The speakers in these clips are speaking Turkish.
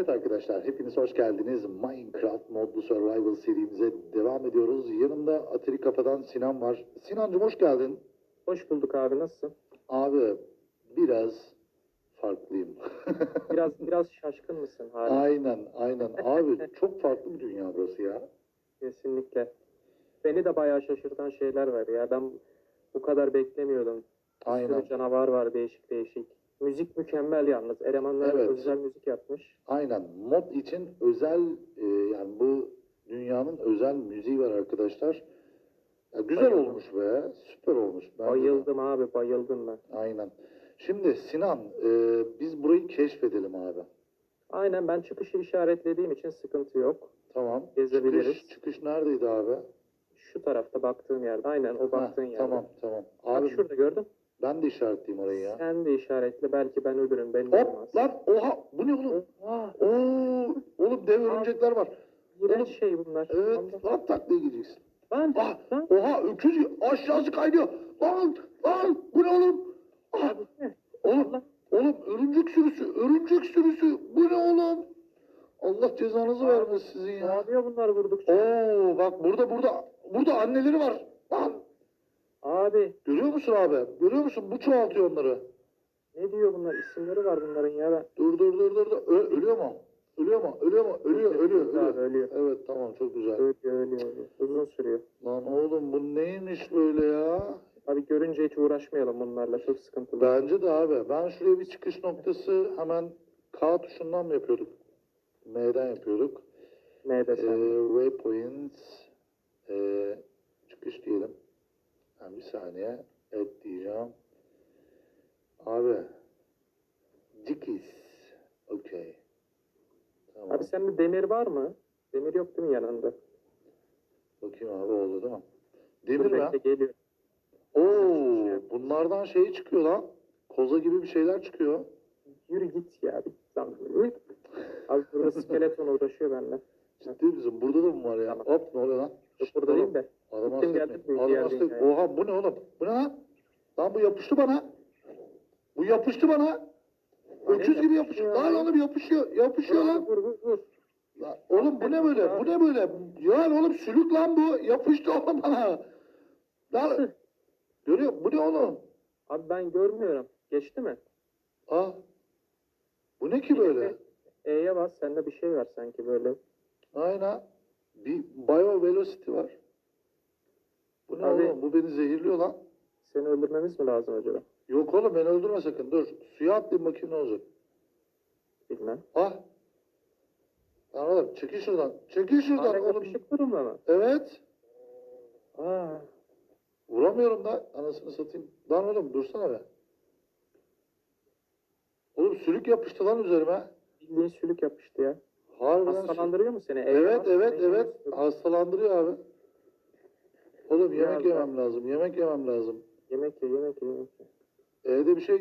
Evet arkadaşlar, hepiniz hoş geldiniz. Minecraft modlu survival serimize devam ediyoruz. Yanımda Atari Kafa'dan Sinan var. Sinancım hoş geldin. Hoş bulduk abi nasılsın? Abi biraz farklıyım. Biraz biraz şaşkın mısın hala? aynen, aynen. Abi çok farklı bir dünya burası ya. Kesinlikle. Beni de bayağı şaşırtan şeyler var ya. Ben bu kadar beklemiyordum. Bir Aynen. sürü canavar var değişik değişik. Müzik mükemmel yalnız. Elemanlar Evet. özel müzik yapmış. Aynen. Mod için özel, e, yani bu dünyanın özel müziği var arkadaşlar. Ya güzel Bayıldım. olmuş be. Süper olmuş. Bence de. Bayıldım abi bayıldım ben. Aynen. Şimdi Sinan, e, biz burayı keşfedelim abi. Aynen ben çıkışı işaretlediğim için sıkıntı yok. Tamam. Gezebiliriz. Çıkış, çıkış neredeydi abi? Şu tarafta baktığım yerde. Aynen o baktığın Ha, yerde. Tamam tamam. Bak Abi şurada gördün. Ben de işaretleyeyim orayı ya. Sen de işaretle belki ben ölürüm. Olmaz. Hop lan oha bu ne oğlum? Oha, Oo oğlum dev örümcekler var. iğrenç Oğlum, şey bunlar. Evet lan taklaya gideceksin. Lan, Ah, lan. oha öküz aşağısı kaynıyor. Lan lan bu ne oğlum? Ah, oğlum Allah. oğlum örümcek sürüsü örümcek sürüsü bu ne oğlum? Allah cezanızı vermesin sizin Ne ya. yapıyor bunlar vurdukça? Oo bak burada burada burada anneleri var. Lan Abi görüyor musun abi? Görüyor musun? Bu çoğaltıyor onları. ne diyor bunlar? İsimleri var bunların ya. Dur dur dur dur. dur. Ö- ölüyor mu? Ölüyor mu? Ölüyor mu? Ölüyor, ölüyor, Abi, ölüyor. ölüyor. Evet tamam çok güzel. Ölüyor, ölüyor, ölüyor. Uzun sürüyor. Lan oğlum bu neymiş böyle ya? Abi görünce hiç uğraşmayalım bunlarla. Çok sıkıntılı. Bence de abi. Ben şuraya bir çıkış noktası hemen K tuşundan mı yapıyorduk? M'den yapıyorduk. Ne Ee, desem. waypoints ee, çıkış diyelim. Ha, bir saniye. Et diyeceğim. Abi. Dikis. Okey. Tamam. Abi sen bir demir var mı? Demir yok değil mi yanında? Bakayım abi oldu değil mi? Demir mi? bekle, geliyor. Oo, bunlardan şey çıkıyor lan. Koza gibi bir şeyler çıkıyor. Yürü git ya. Yürü. Abi burada skeleton uğraşıyor benimle. Ciddi misin? Burada da mı var ya? Hop ne oluyor lan? Yok Şşt, burada Adam diğer hasta dünyaya. Oha bu ne oğlum? Bu ne lan? Lan bu yapıştı bana. Bu yapıştı bana. Öküz gibi yapışıyor. Lan oğlum yapışıyor. Yapışıyor lan. Vur vur vur. Lan Oğlum bu ne böyle? Bu ne böyle? Ya oğlum sülük lan bu. Yapıştı oğlum bana. Lan görüyor Bu ne oğlum? Abi ben görmüyorum. Geçti mi? Ah. Bu ne ki böyle? E'ye bas. Sende bir şey var sanki böyle. Aynen. Bir bio velocity var. Bu ne Abi- oğlum? Bu beni zehirliyor lan. Seni öldürmemiz mi lazım acaba? Yok oğlum beni öldürme sakın. Dur. Suya atlayayım bakayım ne olacak. Bilmem. Ah. Lan oğlum çekil şuradan. Çekil şuradan Hala oğlum. yapışık durumda mı? Evet. Aa, Vuramıyorum da anasını satayım. Lan oğlum dursana be. Oğlum sülük yapıştı lan üzerime. bildiğin sülük yapıştı ya. Harbiden sülük. Hastalandırıyor mu seni? Evet evet evet. Hastalandırıyor abi. Oğlum yemek Biraz yemem lazım. Yemek yemem lazım. Yemek ye, yemek ye, yemek ye. Evde bir şey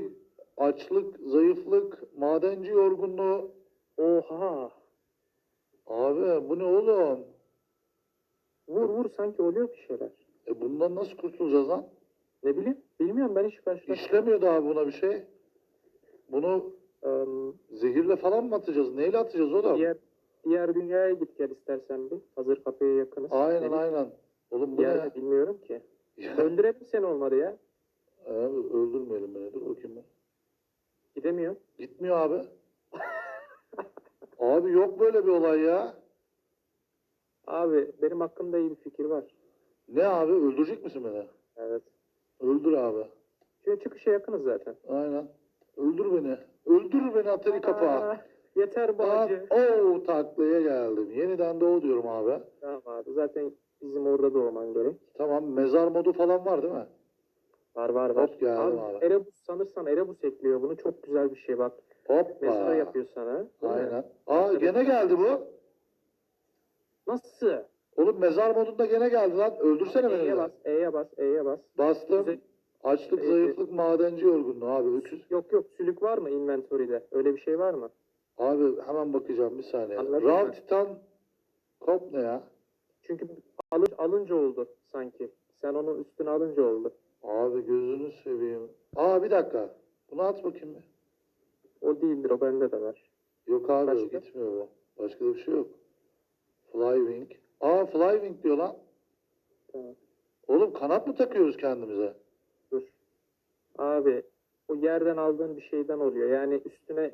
açlık, zayıflık, madenci yorgunluğu. Oha! Abi bu ne oğlum? Vur vur sanki oluyor bir şeyler. E bundan nasıl kurtulacağız lan? Ne bileyim? Bilmiyorum ben hiç karşılaşmadım. İşlemiyordu abi buna bir şey. Bunu Eee, zehirle falan mı atacağız? Neyle atacağız oğlum? diğer, diğer dünyaya git gel istersen bir. Hazır kapıya yakınız. Aynen Ne aynen. Oğlum bu ne? bilmiyorum ki. Ya, Öldürelim seni olmadı ya. abi öldürmeyelim beni. Dur bakayım ben. Gidemiyor. Gitmiyor abi. abi yok böyle bir olay ya. Abi benim hakkımda iyi bir fikir var. Ne abi? Öldürecek misin beni? Evet. Öldür abi. Çünkü çıkışa yakınız zaten. Aynen. Öldür beni. Öldür beni Atari kapağı. Aa, yeter bu Aa, acı. Oo taklaya geldim. Yeniden doğu diyorum abi. Tamam abi zaten bizim orada doğman gerek. Tamam mezar modu falan var değil mi? Var var var. Hop geldim abi. Erebus sanırsam Erebus ekliyor bunu. Çok güzel bir şey bak. Hoppa. Mezar yapıyor sana. değil mi? Aynen. Aa gene geldi bu. Nasıl? Oğlum mezar modunda gene geldi lan. Öldürsene beni. E'ye lan. bas, E'ye bas, E'ye bas. Bastım. Güzel. Açlık, zayıflık, madenci yorgunluğu abi. Öküz. Yok yok sülük var mı inventory'de? Öyle bir şey var mı? Abi hemen bakacağım bir saniye. Anladın Rav mı? Titan Kop ne ya? Çünkü alın, alınca oldu sanki. Sen onun üstüne alınca oldu. Abi gözünü seveyim. Aa bir dakika. Bunu at bakayım bir. O değildir o bende de var. Yok abi Başka? gitmiyor bu. Başka da bir şey yok. Flywing. Aa flywing diyor lan. Tamam. Oğlum kanat mı takıyoruz kendimize? Dur. Abi o yerden aldığın bir şeyden oluyor. Yani üstüne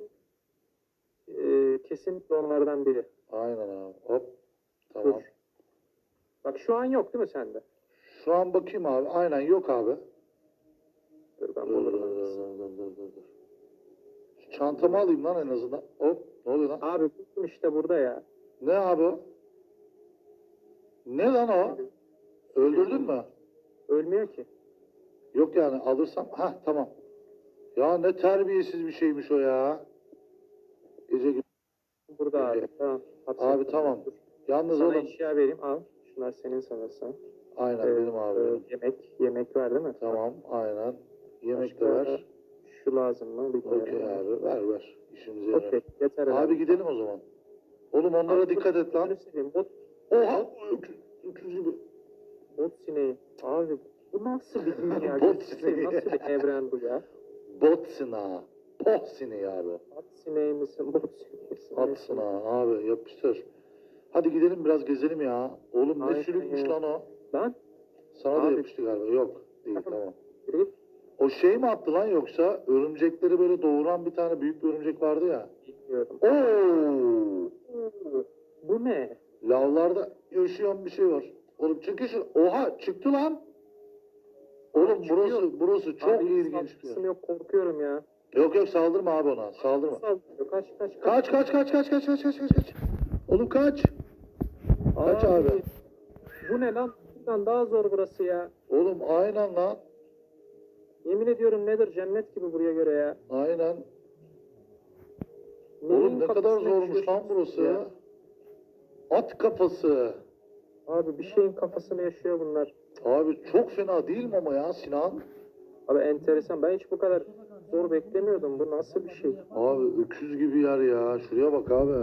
e, kesinlikle onlardan biri. Aynen abi. Hop. Tamam. Dur. Bak şu an yok değil mi sende? Şu an bakayım abi. Aynen yok abi. Dur ben Dur dur dur bulurum. dur dur dur dur. dur. Şu çantamı alayım lan en azından. Hop. Ne oluyor lan? Abi buldum işte burada ya. Ne abi o? Ne lan o? Öldürdün mü? Ölmüyor ki. Yok yani alırsam. Ha tamam. Ya ne terbiyesiz bir şeymiş o ya. Gece gün. Burada abi. Tamam. Hapsettim. Abi tamam. Yalnız Sana oğlum. eşya vereyim al. Şunlar senin sanırsam. Aynen Ee, benim abi. e, yemek. Yemek var değil mi? Tamam aynen. Yemek de Başka ver. Şu lazım mı? Bilmiyorum. Okey abi ver ver. İşimize yarar. Okey. Yeter Abi gidelim o zaman. Oğlum onlara Abi, dikkat et lan. Seveyim. Bot, Oha! Öküz, öküz gibi. bot sineği. Abi bu nasıl bir dünya? Bot sineği. Nasıl bir evren bu ya? Botsina. Pohsini abi. At sineği misin? Bot sineği misin? Atsına abi yapıştır. Hadi gidelim biraz gezelim ya. Oğlum ne Hayır, lan o? Lan? Sana da Abi. yapıştı galiba. Yok değil tamam. O şey mi attı lan yoksa örümcekleri böyle doğuran bir tane büyük bir örümcek vardı ya. Bilmiyorum. Oo! Bu ne? Lavlarda yaşayan bir şey var. Oğlum çıkış. Oha çıktı lan. Oğlum Abi, burası çıkıyor. burası çok Abi, ilginç bir yer. Yok korkuyorum ya. Yok yok saldırma abi ona. Saldırma. Kaç kaç kaç. Kaç kaç kaç kaç kaç kaç kaç kaç. Oğlum kaç. Kaç abi? Bu ne lan? Bundan daha zor burası ya. Oğlum aynen lan. Yemin ediyorum nedir cennet gibi buraya göre ya. Aynen. Neyin Oğlum ne kadar zormuş lan burası. ya? At kafası. Abi bir şeyin kafasını yaşıyor bunlar. Abi çok fena değil mi ama ya Sinan? Abi enteresan. Ben hiç bu kadar zor beklemiyordum. Bu nasıl bir şey? Abi öküz gibi yer ya. Şuraya bak abi.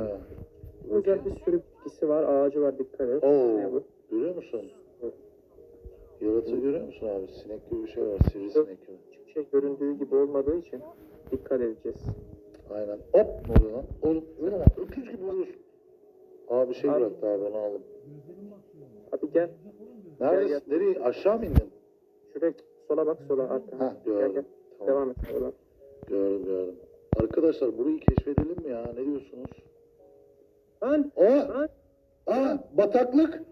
Özel bir sürü bitkisi var. Ağacı var. Dikkat et. Oo. Ne bu? Görüyor musun? Evet. Yaratığı görüyor musun abi? Sinek gibi bir şey var. Sivrisinek gibi. Hiçbir şey göründüğü gibi olmadığı için dikkat edeceğiz. Aynen. Hop ne oluyor lan? Oğlum öyle mi? Öküz gibi vuruyorsun. Abi şey Abi- bıraktı abi onu aldım. Abi gel. Neredesin? Nereye? Aşağı mı indin? Şuraya sola bak sola arka. Ha Gel gördüm. gel. Tamam. Devam et oradan. Gördüm gördüm. Arkadaşlar burayı keşfedelim mi ya? Ne diyorsunuz? o, e, a, bataklık